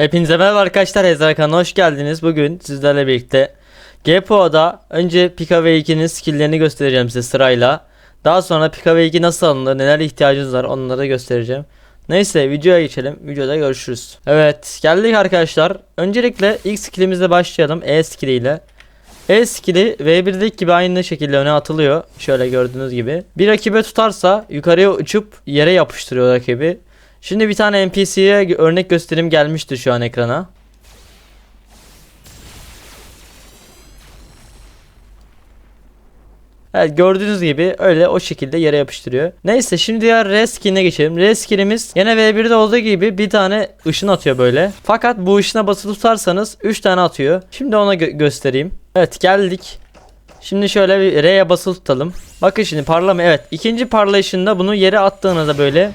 Hepinize merhaba arkadaşlar Ezra kanalına hoş geldiniz. Bugün sizlerle birlikte GPO'da önce Pika V2'nin skill'lerini göstereceğim size sırayla. Daha sonra Pika V2 nasıl alınır, neler ihtiyacınız var onları da göstereceğim. Neyse videoya geçelim. Videoda görüşürüz. Evet geldik arkadaşlar. Öncelikle ilk skill'imizle başlayalım. E skill'iyle. E skill'i V1'deki gibi aynı şekilde öne atılıyor. Şöyle gördüğünüz gibi. Bir rakibe tutarsa yukarıya uçup yere yapıştırıyor rakibi. Şimdi bir tane NPC'ye örnek gösterim gelmişti şu an ekrana. Evet gördüğünüz gibi öyle o şekilde yere yapıştırıyor. Neyse şimdi diğer R skin'e geçelim. R skin'imiz yine V1'de olduğu gibi bir tane ışın atıyor böyle. Fakat bu ışına basılı tutarsanız 3 tane atıyor. Şimdi ona gö- göstereyim. Evet geldik. Şimdi şöyle bir R'ye basılı tutalım. Bakın şimdi parlama evet. ikinci parlayışında bunu yere attığınızda böyle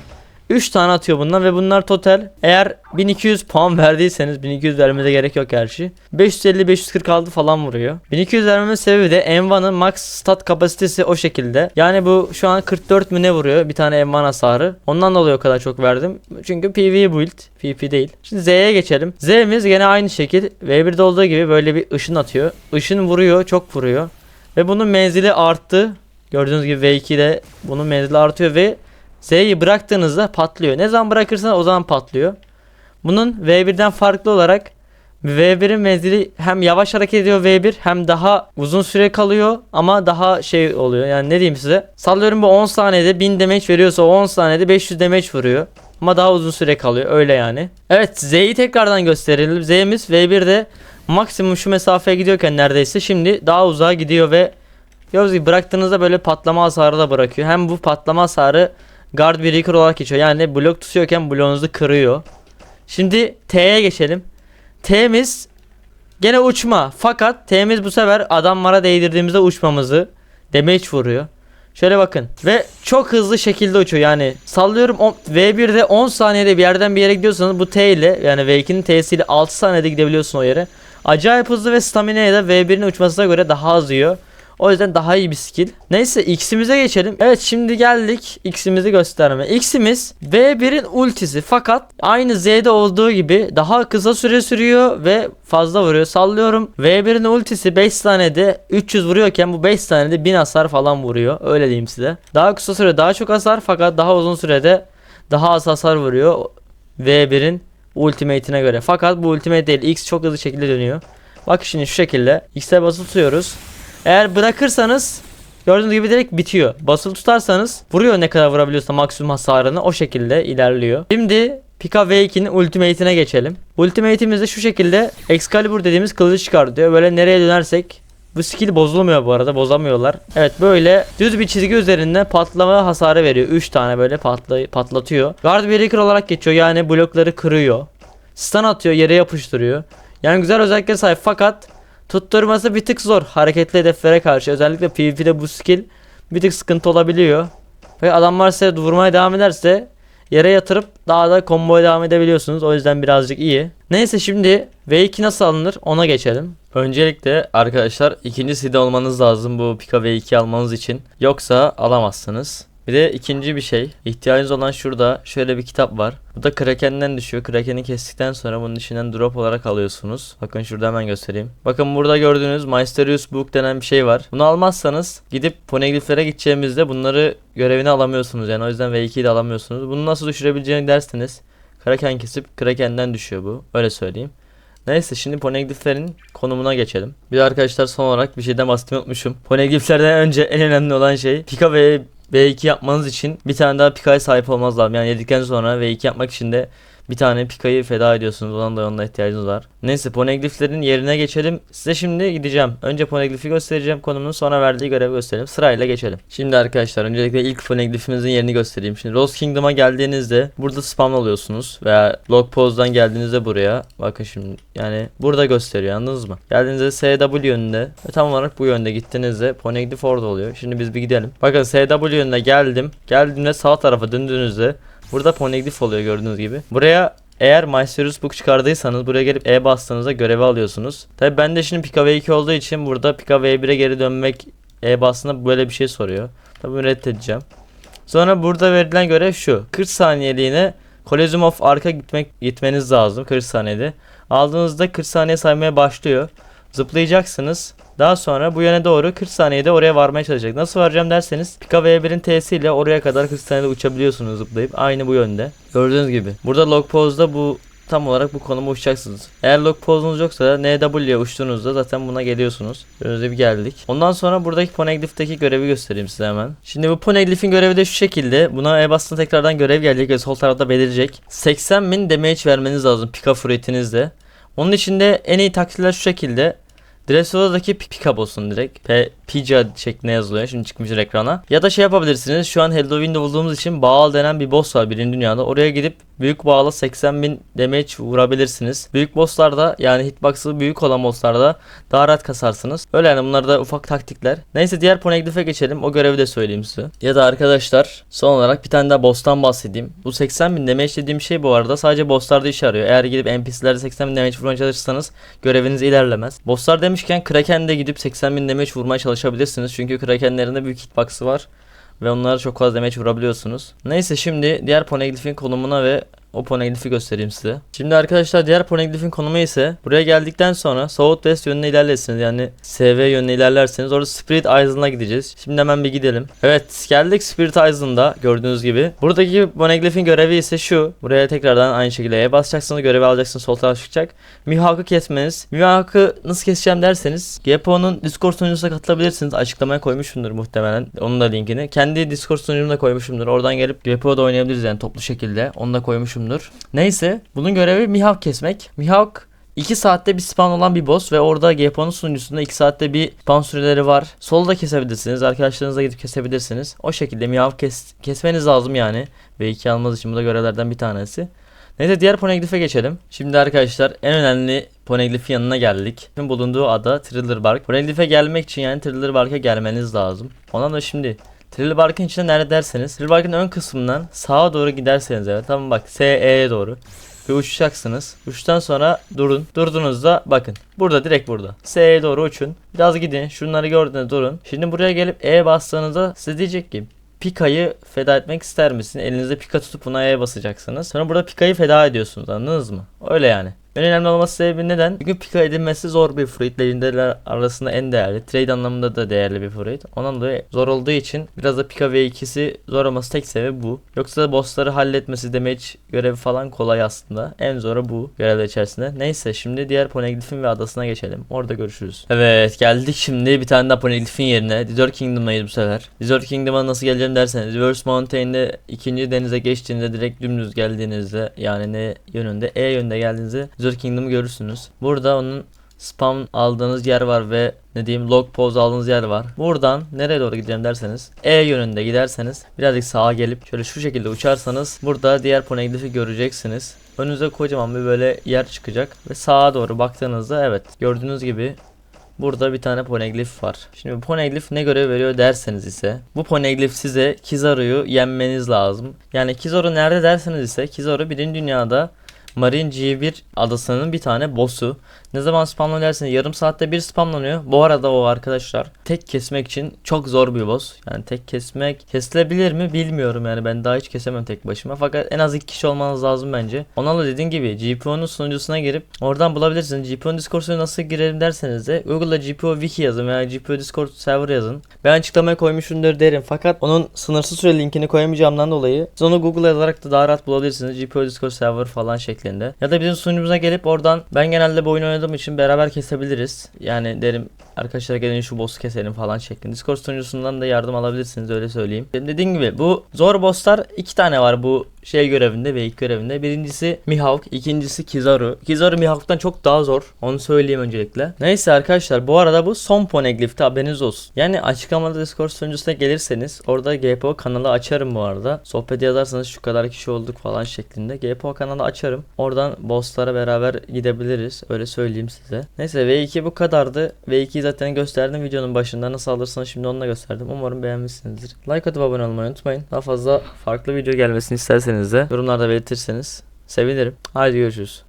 3 tane atıyor bunlar ve bunlar total. Eğer 1200 puan verdiyseniz 1200 vermenize gerek yok gerçi 550 546 falan vuruyor. 1200 vermemin sebebi de M1'ın max stat kapasitesi o şekilde. Yani bu şu an 44 mü ne vuruyor bir tane M1 hasarı. Ondan dolayı o kadar çok verdim. Çünkü PV build PP değil. Şimdi Z'ye geçelim. Z'miz gene aynı şekil. V1'de olduğu gibi böyle bir ışın atıyor. Işın vuruyor çok vuruyor. Ve bunun menzili arttı. Gördüğünüz gibi V2'de bunun menzili artıyor ve Z'yi bıraktığınızda patlıyor. Ne zaman bırakırsanız o zaman patlıyor. Bunun V1'den farklı olarak V1'in menzili hem yavaş hareket ediyor V1 hem daha uzun süre kalıyor ama daha şey oluyor. Yani ne diyeyim size? Sallıyorum bu 10 saniyede 1000 damage veriyorsa o 10 saniyede 500 damage vuruyor. Ama daha uzun süre kalıyor öyle yani. Evet Z'yi tekrardan gösterelim. Z'miz V1'de maksimum şu mesafeye gidiyorken neredeyse şimdi daha uzağa gidiyor ve Gördüğünüz gibi bıraktığınızda böyle patlama hasarı da bırakıyor. Hem bu patlama hasarı guard breaker olarak geçiyor. Yani blok tutuyorken bloğunuzu kırıyor. Şimdi T'ye geçelim. T'miz gene uçma. Fakat T'miz bu sefer adamlara değdirdiğimizde uçmamızı damage vuruyor. Şöyle bakın. Ve çok hızlı şekilde uçuyor. Yani sallıyorum o- V1'de 10 saniyede bir yerden bir yere gidiyorsanız bu T ile yani V2'nin T'siyle 6 saniyede gidebiliyorsun o yere. Acayip hızlı ve stamina'ya da V1'in uçmasına göre daha az yiyor. O yüzden daha iyi bir skill. Neyse X'imize geçelim. Evet şimdi geldik X'imizi gösterme. X'imiz V1'in ultisi fakat aynı Z'de olduğu gibi daha kısa süre sürüyor ve fazla vuruyor. Sallıyorum V1'in ultisi 5 saniyede 300 vuruyorken bu 5 saniyede 1000 hasar falan vuruyor. Öyle diyeyim size. Daha kısa süre daha çok hasar fakat daha uzun sürede daha az hasar vuruyor. V1'in ultimate'ine göre. Fakat bu ultimate değil. X çok hızlı şekilde dönüyor. Bak şimdi şu şekilde. X'e basılı tutuyoruz. Eğer bırakırsanız gördüğünüz gibi direkt bitiyor. Basılı tutarsanız vuruyor ne kadar vurabiliyorsa maksimum hasarını o şekilde ilerliyor. Şimdi Pika V2'nin ultimate'ine geçelim. Ultimate'imiz de şu şekilde Excalibur dediğimiz kılıcı çıkartıyor. Böyle nereye dönersek bu skill bozulmuyor bu arada bozamıyorlar. Evet böyle düz bir çizgi üzerinde patlama hasarı veriyor. 3 tane böyle patla patlatıyor. Guard Breaker olarak geçiyor yani blokları kırıyor. Stun atıyor yere yapıştırıyor. Yani güzel özellikler sahip fakat tutturması bir tık zor hareketli hedeflere karşı. Özellikle PvP'de bu skill bir tık sıkıntı olabiliyor. Ve adamlar size vurmaya devam ederse yere yatırıp daha da komboya devam edebiliyorsunuz. O yüzden birazcık iyi. Neyse şimdi V2 nasıl alınır ona geçelim. Öncelikle arkadaşlar ikinci seed olmanız lazım bu Pika V2 almanız için. Yoksa alamazsınız. Bir de ikinci bir şey. ihtiyacınız olan şurada şöyle bir kitap var. Bu da Kraken'den düşüyor. Kraken'i kestikten sonra bunun içinden drop olarak alıyorsunuz. Bakın şurada hemen göstereyim. Bakın burada gördüğünüz Mysterious Book denen bir şey var. Bunu almazsanız gidip poneglyphlere gideceğimizde bunları görevini alamıyorsunuz. Yani o yüzden V2'yi de alamıyorsunuz. Bunu nasıl düşürebileceğini derseniz Kraken kesip Kraken'den düşüyor bu. Öyle söyleyeyim. Neyse şimdi poneglyphlerin konumuna geçelim. Bir de arkadaşlar son olarak bir şeyden bahsetmeyi unutmuşum. Poneglyphlerden önce en önemli olan şey Pika ve V2 yapmanız için bir tane daha Pika'ya sahip olmanız lazım. Yani yedikten sonra V2 yapmak için de bir tane Pika'yı feda ediyorsunuz. Ondan da onunla ihtiyacınız var. Neyse poneglyphlerin yerine geçelim. Size şimdi gideceğim. Önce poneglyphi göstereceğim konumunu sonra verdiği görevi gösterelim. Sırayla geçelim. Şimdi arkadaşlar öncelikle ilk poneglyphimizin yerini göstereyim. Şimdi Rose Kingdom'a geldiğinizde burada spam oluyorsunuz. Veya log pose'dan geldiğinizde buraya. Bakın şimdi yani burada gösteriyor anladınız mı? Geldiğinizde SW yönünde ve tam olarak bu yönde gittiğinizde poneglyph orada oluyor. Şimdi biz bir gidelim. Bakın SW yönüne geldim. Geldiğimde sağ tarafa döndüğünüzde Burada poneglyph oluyor gördüğünüz gibi. Buraya eğer Mysterious Book çıkardıysanız buraya gelip E bastığınızda görevi alıyorsunuz. Tabi ben de şimdi Pika V2 olduğu için burada Pika V1'e geri dönmek E bastığında böyle bir şey soruyor. Tabi bunu reddedeceğim. Sonra burada verilen görev şu. 40 saniyeliğine Kolezyum of Ark'a gitmek gitmeniz lazım 40 saniyede. Aldığınızda 40 saniye saymaya başlıyor. Zıplayacaksınız. Daha sonra bu yöne doğru 40 saniyede oraya varmaya çalışacak. Nasıl varacağım derseniz Pika V1'in T'si ile oraya kadar 40 saniyede uçabiliyorsunuz zıplayıp. Aynı bu yönde. Gördüğünüz gibi. Burada log pose'da bu tam olarak bu konuma uçacaksınız. Eğer log pose'unuz yoksa da NW'ye uçtuğunuzda zaten buna geliyorsunuz. Gördüğünüz gibi geldik. Ondan sonra buradaki Poneglyph'teki görevi göstereyim size hemen. Şimdi bu Poneglyph'in görevi de şu şekilde. Buna e-bastığında tekrardan görev gelecek ve sol tarafta belirecek. 80.000 damage vermeniz lazım Pika fruitinizle. Onun için de en iyi taktikler şu şekilde. Dressola'daki Pika boss'un direkt. P Pija şeklinde yazılıyor. Şimdi çıkmıştır ekrana. Ya da şey yapabilirsiniz. Şu an Halloween'de olduğumuz için Baal denen bir boss var birinci dünyada. Oraya gidip büyük Baal'a 80.000 damage vurabilirsiniz. Büyük bosslarda yani hitbox'ı büyük olan bosslarda daha rahat kasarsınız. Öyle yani bunlar da ufak taktikler. Neyse diğer Poneglyph'e geçelim. O görevi de söyleyeyim size. Ya da arkadaşlar son olarak bir tane daha boss'tan bahsedeyim. Bu 80.000 damage dediğim şey bu arada sadece bosslarda işe yarıyor. Eğer gidip NPC'lerde 80.000 damage vurmaya çalışırsanız göreviniz ilerlemez. Bosslar demişken Kraken'de gidip 80.000 damage vurmaya çalışabilirsiniz. Çünkü Kraken'lerin de büyük hitbox'ı var. Ve onlara çok fazla damage vurabiliyorsunuz. Neyse şimdi diğer Poneglyph'in konumuna ve o Poneglyph'i göstereyim size. Şimdi arkadaşlar diğer Poneglyph'in konumu ise buraya geldikten sonra Southwest yönüne ilerlersiniz. Yani SV yönüne ilerlerseniz orada Spirit Island'a gideceğiz. Şimdi hemen bir gidelim. Evet geldik Spirit Island'a gördüğünüz gibi. Buradaki Poneglyph'in görevi ise şu. Buraya tekrardan aynı şekilde E basacaksınız görevi alacaksınız sol tarafa çıkacak. Mihawk'ı kesmeniz. Mihawk'ı nasıl keseceğim derseniz Geppo'nun Discord sunucusuna katılabilirsiniz. Açıklamaya koymuşumdur muhtemelen. Onun da linkini. Kendi Discord sunucumda koymuşumdur. Oradan gelip Geppo'da oynayabiliriz yani toplu şekilde. Onu da koymuşumdur. Neyse bunun görevi Mihawk kesmek. Mihawk 2 saatte bir spawn olan bir boss ve orada Geppo'nun sunucusunda 2 saatte bir spawn süreleri var. Solda kesebilirsiniz. Arkadaşlarınızla gidip kesebilirsiniz. O şekilde Mihawk kes, kesmeniz lazım yani. Ve 2 almanız için bu da görevlerden bir tanesi. Neyse diğer Poneglyph'e geçelim. Şimdi arkadaşlar en önemli Poneglyph'in yanına geldik. Şimdi bulunduğu ada Thriller Bark. Poneglyph'e gelmek için yani Thriller Bark'a gelmeniz lazım. Ondan da şimdi Thriller Bark'ın içinde nerede derseniz Thriller Bark'ın ön kısmından sağa doğru giderseniz evet tamam bak SE'ye doğru ve uçacaksınız. Uçtan sonra durun. Durduğunuzda bakın. Burada direkt burada. S'ye doğru uçun. Biraz gidin. Şunları gördüğünüzde durun. Şimdi buraya gelip E bastığınızda size diyecek ki Pika'yı feda etmek ister misin? Elinizde Pika tutup buna E'ye basacaksınız. Sonra burada Pika'yı feda ediyorsunuz anladınız mı? Öyle yani. En önemli olması sebebi neden? Çünkü Pika edinmesi zor bir fruit. Legendary'ler arasında en değerli. Trade anlamında da değerli bir fruit. Ondan dolayı zor olduğu için biraz da Pika V2'si zor olması tek sebebi bu. Yoksa bossları halletmesi, damage görevi falan kolay aslında. En zoru bu görevler içerisinde. Neyse şimdi diğer Poneglyph'in ve adasına geçelim. Orada görüşürüz. Evet geldik şimdi bir tane daha Poneglyph'in yerine. Desert Kingdom'dayız bu sefer. Desert Kingdom'a nasıl geleceğim derseniz Reverse Mountain'de ikinci denize geçtiğinizde direkt dümdüz geldiğinizde yani ne yönünde E yönünde geldiğinizde Desert Kingdom'u görürsünüz. Burada onun spam aldığınız yer var ve ne diyeyim log pose aldığınız yer var. Buradan nereye doğru gideceğim derseniz E yönünde giderseniz birazcık sağa gelip şöyle şu şekilde uçarsanız burada diğer Poneglyph'i göreceksiniz. Önünüze kocaman bir böyle yer çıkacak ve sağa doğru baktığınızda evet gördüğünüz gibi Burada bir tane poneglyph var. Şimdi poneglyph ne görev veriyor derseniz ise bu poneglyph size Kizaru'yu yenmeniz lazım. Yani Kizaru nerede derseniz ise Kizaru birinci dünyada Marine G1 adasının bir tane boss'u. Ne zaman spamlanıyor derseniz yarım saatte bir spamlanıyor. Bu arada o arkadaşlar tek kesmek için çok zor bir boss. Yani tek kesmek kesilebilir mi bilmiyorum yani ben daha hiç kesemem tek başıma. Fakat en az iki kişi olmanız lazım bence. Ona da dediğim gibi GPO'nun sunucusuna girip oradan bulabilirsiniz. GPO'nun Discord'una nasıl girelim derseniz de Google'da GPO Wiki yazın veya GPO Discord server yazın. Ben açıklamaya koymuşumdur derim. Fakat onun sınırsız süre linkini koyamayacağımdan dolayı siz onu Google yazarak da daha rahat bulabilirsiniz. GPO Discord server falan şeklinde. Ya da bizim sunucumuza gelip oradan ben genelde bu oyunu oynadığım için beraber kesebiliriz. Yani derim arkadaşlar gelin şu boss'u keselim falan şeklinde. Discord sunucusundan da yardım alabilirsiniz öyle söyleyeyim. Dediğim gibi bu zor bosslar iki tane var bu şey görevinde ve ilk görevinde. Birincisi Mihawk, ikincisi Kizaru. Kizaru Mihawk'tan çok daha zor. Onu söyleyeyim öncelikle. Neyse arkadaşlar bu arada bu son poneglyph'ti haberiniz olsun. Yani açıklamada Discord sunucusuna gelirseniz orada GPO kanalı açarım bu arada. Sohbet yazarsanız şu kadar kişi olduk falan şeklinde. GPO kanalı açarım. Oradan bosslara beraber gidebiliriz. Öyle söyleyeyim size. Neyse V2 bu kadardı. V2'yi zaten gösterdim videonun başında. Nasıl alırsanız şimdi onu da gösterdim. Umarım beğenmişsinizdir. Like atıp abone olmayı unutmayın. Daha fazla farklı video gelmesini isterseniz de yorumlarda belirtirseniz sevinirim. Haydi görüşürüz.